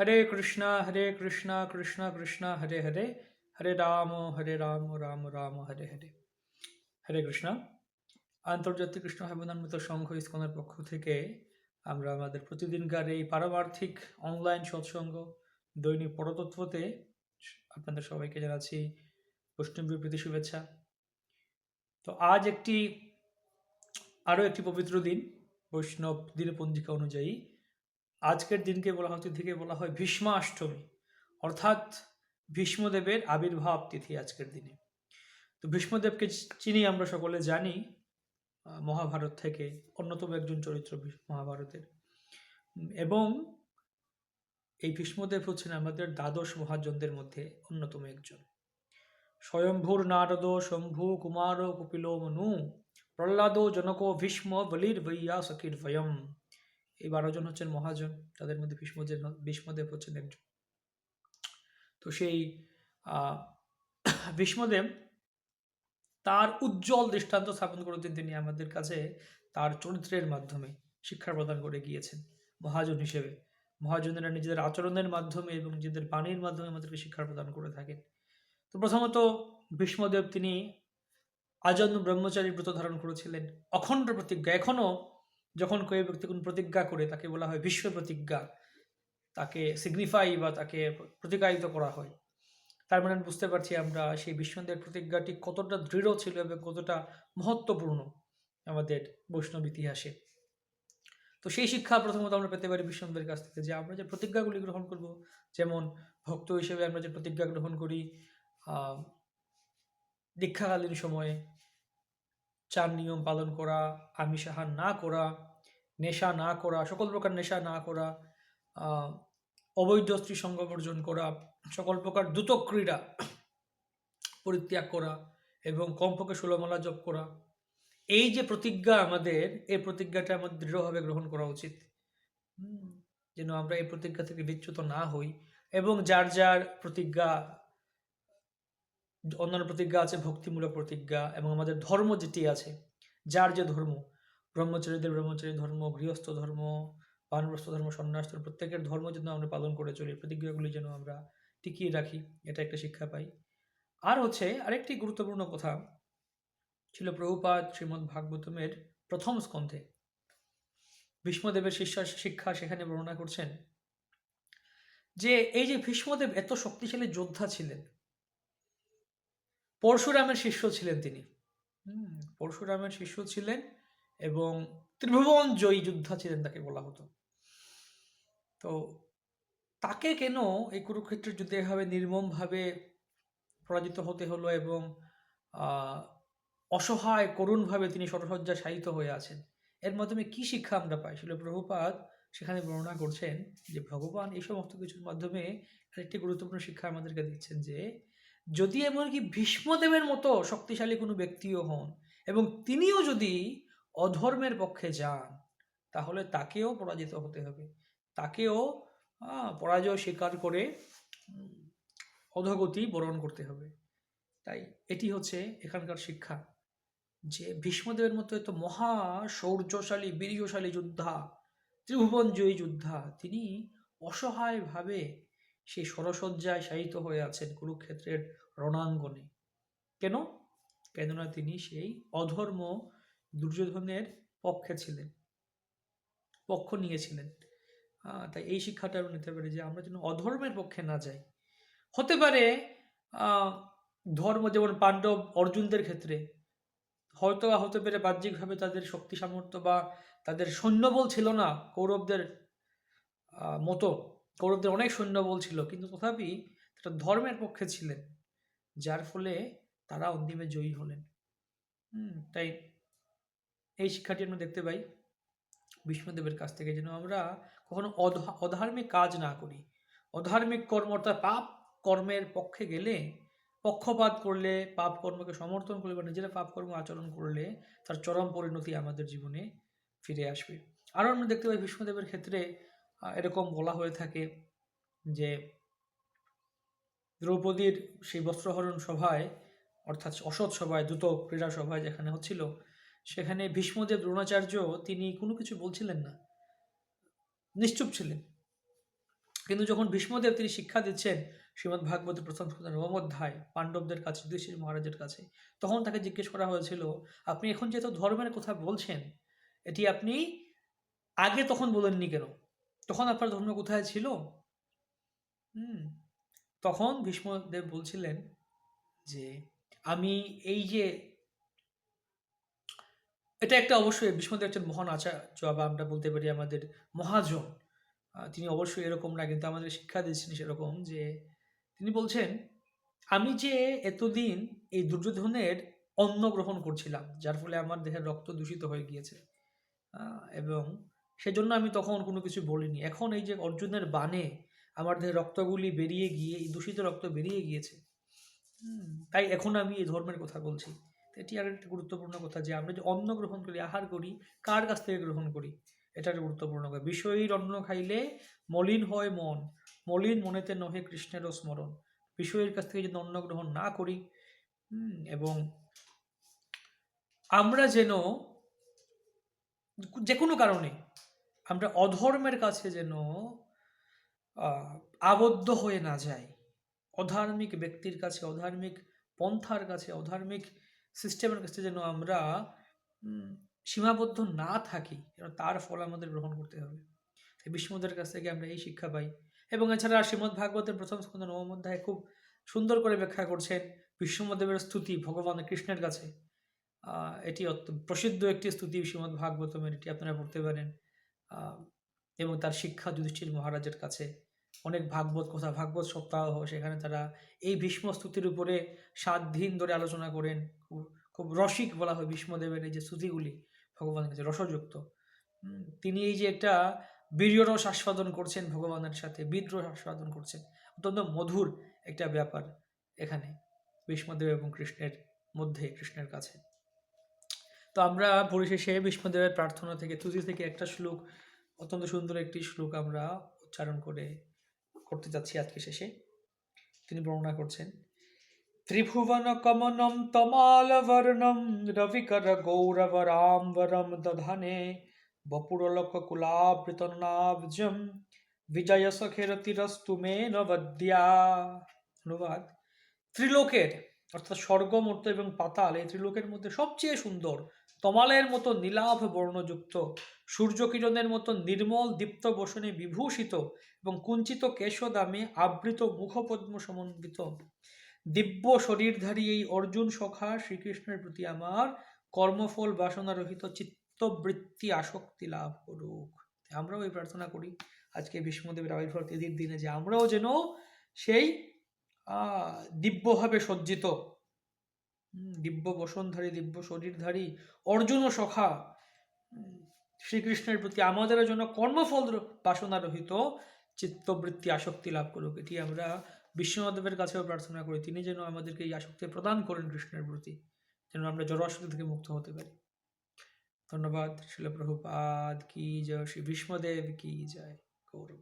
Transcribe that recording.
হরে কৃষ্ণ হরে কৃষ্ণ কৃষ্ণ কৃষ্ণ, হরে হরে হরে রাম হরে রাম রাম রাম, হরে হরে। হরে কৃষ্ণ। আন্তর্জাতিক কৃষ্ণ হেমনান্বিত সংঘ ইস্কনের পক্ষ থেকে আমরা আমাদের প্রতিদিনকার এই পারমার্থিক অনলাইন সৎসঙ্গ, দৈনিক পরতত্ত্বতে আপনাদের সবাইকে জানাচ্ছি বৈষ্ণবী প্রীতি শুভেচ্ছা। তো আজ একটি, আরও একটি পবিত্র দিন, বৈষ্ণব দিনপঞ্জিকা অনুযায়ী। আজকের দিনকে বলা হয় তিথিকে বলা হয় ভীষ্মাষ্টমী অর্থাৎ ভীষ্মদেবের আবির্ভাব তিথি আজকের দিনে। তো ভীষ্মদেবকে চিনি আমরা সকলে জানি মহাভারত থেকে অন্যতম একজন চরিত্র মহাভারতের। এবং এই ভীষ্মদেব হচ্ছেন আমাদের দ্বাদশ মহাজনদের মধ্যে অন্যতম একজন। স্বয়ম্ভুর নারদ, শম্ভু, কুমার, কপিল, মনু, প্রহ্লাদ, জনক, ভীষ্ম, বলির বৈয়া সখীর ভয়ম। এই বারো জন হচ্ছেন মহাজন, তাদের মধ্যে ভীষ্মদেব ভীষ্মদেব হচ্ছেন একজন। তো সেই ভীষ্মদেব তার উজ্জ্বল দৃষ্টান্ত স্থাপন করেছেন তিনি আমাদের কাছে তার চরিত্রের মাধ্যমে, শিক্ষা প্রদান করে গিয়েছেন মহাজন হিসেবে। মহাজনেরা নিজেদের আচরণের মাধ্যমে এবং নিজেদের বাণীর মাধ্যমে আমাদেরকে শিক্ষা প্রদান করে থাকেন। তো প্রথমত ভীষ্মদেব তিনি আজন্ম ব্রহ্মচারী ব্রত ধারণ করেছিলেন, অখণ্ড প্রতিজ্ঞা এখনও যখন কেউ ব্যক্তি কোনো প্রতিজ্ঞা করে, তাকে বলা হয় বিশ্ব প্রতিজ্ঞা, তাকে সিগনিফাই বা তাকে প্রতিকায়িত করা হয়। তার মানে বুঝতে পারছি আমরা সেই বিশ্বদের প্রতিজ্ঞাটি কতটা দৃঢ় ছিল এবং কতটা মহত্বপূর্ণ আমাদের বৈষ্ণব ইতিহাসে। তো সেই শিক্ষা প্রথমত আমরা পেতে পারি বিশ্বনদের কাছ থেকে যে আমরা যে প্রতিজ্ঞাগুলি গ্রহণ করব, যেমন ভক্ত হিসেবে আমরা যে প্রতিজ্ঞা গ্রহণ করি দীক্ষাকালীন সময়ে চার নিয়ম পালন করা আমিষ না করা, নেশা না করা, সকল প্রকার নেশা না করা অবৈধ স্ত্রী সঙ্গ বর্জন করা, সকল প্রকার দ্রুত ক্রীড়া পরিত্যাগ করা এবং কমপক্ষে ষোলমালা জপ করা। এই যে প্রতিজ্ঞা আমাদের, এই প্রতিজ্ঞাটা আমাদের দৃঢ়ভাবে গ্রহণ করা উচিত। যেন আমরা এই প্রতিজ্ঞা থেকে বিচ্যুত না হই এবং যার যার প্রতিজ্ঞা অন্যান্য প্রতিজ্ঞা আছে, ভক্তিমূলক প্রতিজ্ঞা এবং আমাদের ধর্ম যেটি আছে, যার যে ধর্ম, ব্রহ্মচারীদের ব্রহ্মচারী ধর্ম, গৃহস্থ ধর্ম বানপ্রস্থ ধর্ম সন্ন্যাস প্রত্যেকের ধর্ম যেন আমরা পালন করে চলি, প্রতিজ্ঞাগুলি যেন আমরা টিকিয়ে রাখি, এটা একটা শিক্ষা পাই। আর হচ্ছে আরেকটি গুরুত্বপূর্ণ কথা ছিল প্রভুপাদ শ্রীমদ্ ভাগবতমের প্রথম স্কন্ধে। ভীষ্মদেবের শিষ্য, শিক্ষা সেখানে বর্ণনা করছেন যে, এই যে ভীষ্মদেব এত শক্তিশালী যোদ্ধা ছিলেন পরশুরামের শিষ্য ছিলেন তিনি। পরশুরামের শিষ্য ছিলেন এবং ত্রিভুবন জয়ী যোদ্ধা ছিলেন তাকে বলা হতো। তো তাকে কেন এই কুরুক্ষেত্রের যুদ্ধে এভাবে নির্মমভাবে পরাজিত হতে হলো এবং অসহায় করুণভাবে তিনি শরসজ্জা শায়িত হয়ে আছেন? এর মাধ্যমে কি শিক্ষা আমরা পাই? শিল প্রভুপাদ সেখানে বর্ণনা করছেন যে, ভগবান এই সমস্ত কিছুর মাধ্যমে আরেকটি গুরুত্বপূর্ণ শিক্ষা আমাদেরকে দিচ্ছেন যে যদি এমনকি ভীষ্মদেবের মতো শক্তিশালী কোনো ব্যক্তিও হন এবং তিনিও যদি অধর্মের পক্ষে যান, তাহলে তাকেও পরাজিত হতে হবে। তাকেও পরাজয় স্বীকার করে অধগতি বরণ করতে হবে। তাই এটি হচ্ছে এখানকার শিক্ষা যে ভীষ্মদেবের মতো এত মহা শৌর্যশালী, বীর্যশালী যোদ্ধা ত্রিভুবন জয়ী যোদ্ধা, তিনি অসহায়ভাবে সেই সরসজ্জায় শায়িত হয়ে আছেন কুরুক্ষেত্রের রণাঙ্গনে। কেন? কেননা তিনি সেই অধর্ম দুর্যোধনের পক্ষে ছিলেন, পক্ষ নিয়েছিলেন। তাই এই শিক্ষাটা নিতে পারি যে আমরা যেন অধর্মের পক্ষে না যাই। হতে পারে ধর্ম যেমন পাণ্ডব অর্জুনদের ক্ষেত্রে, হয়তো হতে পারে বাহ্যিকভাবে তাদের শক্তি সামর্থ্য বা তাদের সৈন্যবল ছিল না কৌরবদের মতো। কৌরবদের অনেক সৈন্যবল ছিল, কিন্তু তথাপি তারা ধর্মের পক্ষে ছিলেন, যার ফলে তারা অন্তিমে জয়ী হলেন। তাই এই শিক্ষাটি আমরা দেখতে পাই বিষ্ণুদেবের কাছ থেকে, যেন আমরা কখনো অধ- অধার্মিক কাজ না করি। অধার্মিক কর্ম অর্থাৎ পাপ কর্মের পক্ষে গেলে পক্ষপাত করলে, পাপ কর্মকে সমর্থন করলে বা নিজেরা পাপ কর্ম আচরণ করলে তার চরম পরিণতি আমাদের জীবনে ফিরে আসবে। আরও আমরা দেখতে পাই বিষ্ণুদেবের ক্ষেত্রে এরকম বলা হয়ে থাকে যে দ্রৌপদীর সেই বস্ত্রহরণ সভায়, অর্থাৎ অসৎ সভায়, দ্রুত ক্রীড়া সভায় যেখানে হচ্ছিল, সেখানে ভীষ্মদেব দ্রোণাচার্য তিনি কোনো কিছু বলছিলেন না। নিশ্চুপ ছিলেন। কিন্তু যখন ভীষ্মদেব তিনি শিক্ষা দিচ্ছেন শ্রীমদ্ ভাগবতের প্রথম নবম অধ্যায়, পাণ্ডবদের কাছে, যুধিষ্ঠির মহারাজের কাছে, তখন তাকে জিজ্ঞেস করা হয়েছিল, আপনি এখন যেহেতু ধর্মের কথা বলছেন, এটি আপনি আগে তখন বলেননি কেন? তখন আপনার ধর্ম কোথায় ছিল? হুম, তখন ভীষ্মদেব বলছিলেন যে, আমি এই যে এটা একটা অবশ্যই ভীষ্মদেব একজন মহান আচার্য, বা আমরা বলতে পারি আমাদের মহাজন। তিনি অবশ্যই এরকম না, কিন্তু আমাদের শিক্ষা দিচ্ছেন সেরকম যে, তিনি বলছেন, আমি যে এতদিন এই দুর্যোধনের অন্ন গ্রহণ করছিলাম, যার ফলে আমার দেহের রক্ত দূষিত হয়ে গিয়েছে এবং সেজন্য আমি তখন কোনো কিছু বলিনি। এখন এই যে অর্জুনের বানে আমার দেহের রক্তগুলি বেরিয়ে গিয়ে, এই দূষিত রক্ত বেরিয়ে গিয়েছে তাই এখন আমি এই ধর্মের কথা বলছি। এটি আর একটা গুরুত্বপূর্ণ কথা যে আমরা যে অন্ন গ্রহণ করি, আহার করি, কার কাছ থেকে গ্রহণ করি এটা একটা গুরুত্বপূর্ণ কথা। বিষয়ীর অন্ন খাইলে মলিন হয় মন, মলিন মনেতে নহে কৃষ্ণেরও স্মরণ। বিষয়ের কাছ থেকে যদি অন্ন গ্রহণ না করি এবং আমরা যেন যে কোনো কারণে আমরা অধর্মের কাছে যেন আবদ্ধ হয়ে না যাই। অধার্মিক ব্যক্তির কাছে, অধার্মিক পন্থার কাছে, অধার্মিক সিস্টেমের কাছে যেন আমরা সীমাবদ্ধ না থাকি তার ফল আমাদের গ্রহণ করতে হবে। তাই বিষ্ণুদের কাছ থেকে আমরা এই শিক্ষা পাই। এবং এছাড়া শ্রীমদ্ ভাগবতের প্রথম স্কন্ধ, নবম অধ্যায়ে খুব সুন্দর করে ব্যাখ্যা করছেন বিষ্ণুদেবের স্তুতি ভগবান কৃষ্ণের কাছে। এটি প্রসিদ্ধ একটি স্তুতি, শ্রীমদ্ ভাগবতমের, এটি আপনারা পড়তে পারেন। এবং তার শিক্ষা যুধিষ্ঠির মহারাজের কাছে অনেক ভাগবত কথা, ভাগবত সপ্তাহ সেখানে তারা এই ভীষ্ম স্তুতির উপরে সাত দিন ধরে আলোচনা করেন। খুব রসিক বলা হয় ভীষ্মদেবের এই যে স্তুতিগুলি ভগবানের কাছে, রসযুক্ত। তিনি এই যে একটা বীর্যরস আস্বাদন করছেন ভগবানের সাথে বিদ্রোহ আস্বাদন করছেন, অত্যন্ত মধুর একটা ব্যাপার এখানে, ভীষ্মদেব এবং কৃষ্ণের মধ্যে, কৃষ্ণের কাছে। তো আমরা পরিশেষে ভীষ্মদেবের প্রার্থনা থেকে তুজি থেকে একটা শ্লোক, অত্যন্ত সুন্দর একটি শ্লোক আমরা উচ্চারণ করে করতে যাচ্ছি আজকে শেষে। তিনি বর্ণনা করছেন, ত্রিভুবন কমনম তমালবর্ণম রবিকর গৌরবরাম্বরম দধানে বপুরলোক কুলাবৃতনাব্জম বিজয় সখের তিরস্তু মে নবদ্যা অনুবাদ। ত্রিলোকের, অর্থাৎ স্বর্গ মর্ত এবং পাতাল, এই ত্রিলোকের মধ্যে সবচেয়ে সুন্দর তমালের মতো নীলাভ বর্ণযুক্ত, সূর্যকিরণের মতো নির্মল দীপ্ত বসনে বিভূষিত এবং কুঞ্চিত কেশদামে আবৃত মুখপদ্ম সমন্বিত। দিব্য শরীরধারী এই অর্জুন সখা শ্রীকৃষ্ণের প্রতি আমার কর্মফল বাসনারহিত চিত্তবৃত্তি আসক্তি লাভ করুক। আমরাও এই প্রার্থনা করি। আজকে বিষ্ণুদেবের আবির্ভাব তিথির দিনে যে আমরাও যেন সেই দিব্যভাবে সজ্জিত দিব্য বসনধারী, দিব্য শরীরধারী, অর্জুন সখা। শ্রীকৃষ্ণের প্রতি আমাদের জন্য কর্মফল র- বাসনারহিত চিত্তবৃত্তি আসক্তি লাভ করুক। এটি আমরা বিশ্বমাদেবের কাছেও প্রার্থনা করি। তিনি যেন আমাদেরকে এই আসক্তি প্রদান করেন কৃষ্ণের প্রতি, যেন আমরা জড় আসক্তি থেকে মুক্ত হতে পারি। ধন্যবাদ শিল প্রভুপাদ কি জয়, শ্রী ভীষ্মদেব কি জয়। গৌরব